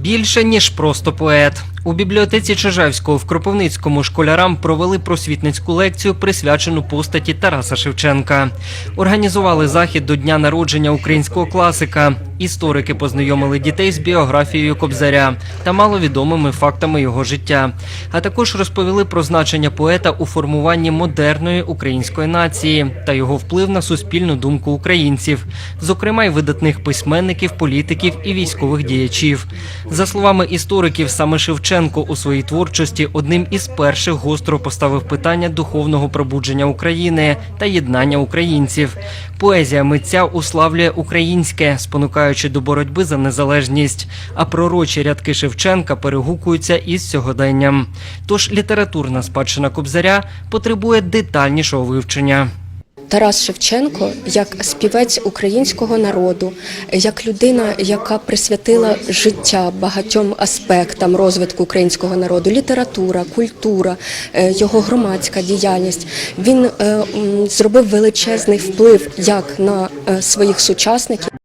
Більше ніж просто поет. У бібліотеці Чижевського в Кропивницькому школярам провели просвітницьку лекцію, присвячену постаті Тараса Шевченка. Організували захід до дня народження українського класика. Історики познайомили дітей з біографією Кобзаря та маловідомими фактами його життя. А також розповіли про значення поета у формуванні модерної української нації та його вплив на суспільну думку українців, зокрема й видатних письменників, політиків і військових діячів. За словами істориків, саме Шевченко у своїй творчості одним із перших гостро поставив питання духовного пробудження України та єднання українців. Поезія митця уславлює українське, спонукаючи до боротьби за незалежність. А пророчі рядки Шевченка перегукуються із сьогоденням. Тож літературна спадщина Кобзаря потребує детальнішого вивчення. Тарас Шевченко як співець українського народу, як людина, яка присвятила життя багатьом аспектам розвитку українського народу, література, культура, е, його громадська діяльність. Він е, зробив величезний вплив як на е, своїх сучасників.